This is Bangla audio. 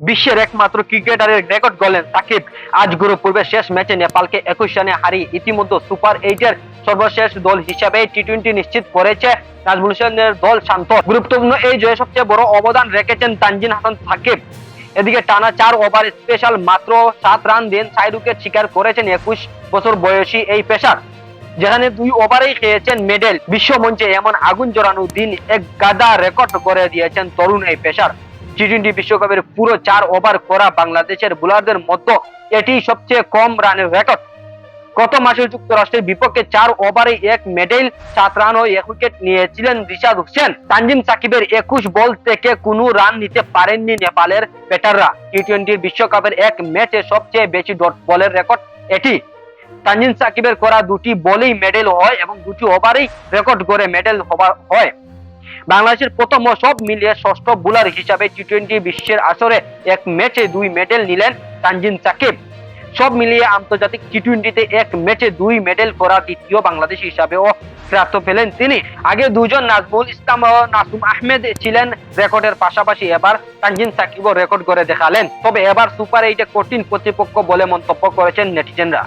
বিশ্বের একমাত্র ক্রিকেটারের রেকর্ড গলেন সাকিব। আজ গুরু পূর্বে শেষ ম্যাচে নেপালকে একুশ রানে হারিয়ে ইতিমধ্যে সুপার এইটের সর্বশেষ দল হিসাবে টি টোয়েন্টি নিশ্চিত করেছে নাজমুল হোসেনের দল শান্ত। গুরুত্বপূর্ণ এই জয়ে সবচেয়ে বড় অবদান রেখেছেন তানজিন হাসান সাকিব। এদিকে টানা চার ওভার স্পেশাল মাত্র সাত রান দেন উইকেট শিকার করেছেন একুশ বছর বয়সী এই পেশার যেখানে দুই ওভারেই খেয়েছেন মেডেল। বিশ্ব মঞ্চে এমন আগুন জড়ানো দিন এক গাদা রেকর্ড করে দিয়েছেন তরুণ এই পেশার টি টোয়েন্টি বিশ্বকাপের পুরো চার ওভার করা বাংলাদেশের বোলারদের মধ্যে এটি সবচেয়ে কম রানের রেকর্ড গত মাসে যুক্তরাষ্ট্রের বিপক্ষে চার ওভারে এক মেডেল সাত রান ও এক উইকেট নিয়েছিলেন রিশাদ হোসেন। তানজিম সাকিবের একুশ বল থেকে কোনো রান নিতে পারেননি নেপালের ব্যাটাররা। টি টোয়েন্টির বিশ্বকাপের এক ম্যাচে সবচেয়ে বেশি ডট বলের রেকর্ড এটি। তানজিম সাকিবের করা দুটি বলেই মেডেল হয় এবং দুটি ওভারেই রেকর্ড করে মেডেল হবার হয়। বাংলাদেশের প্রথম ও সব মিলিয়ে ষষ্ঠ বোলার হিসাবে টি টোয়েন্টি বিশ্বের আসরে এক ম্যাচে দুই মেডেল নিলেন তানজিম সাকিব। সব মিলিয়ে আন্তর্জাতিক টি টোয়েন্টিতে এক ম্যাচে দুই মেডেল করা দ্বিতীয় বাংলাদেশ হিসাবেও প্রাপ্ত পেলেন তিনি। আগে দুজন নাজমুল ইসলাম ও নাসুম আহমেদ ছিলেন রেকর্ডের পাশাপাশি এবার তানজিম সাকিবও রেকর্ড করে দেখালেন। তবে এবার সুপার এইটে কঠিন প্রতিপক্ষ বলে মন্তব্য করেছেন নেটিজেনরা।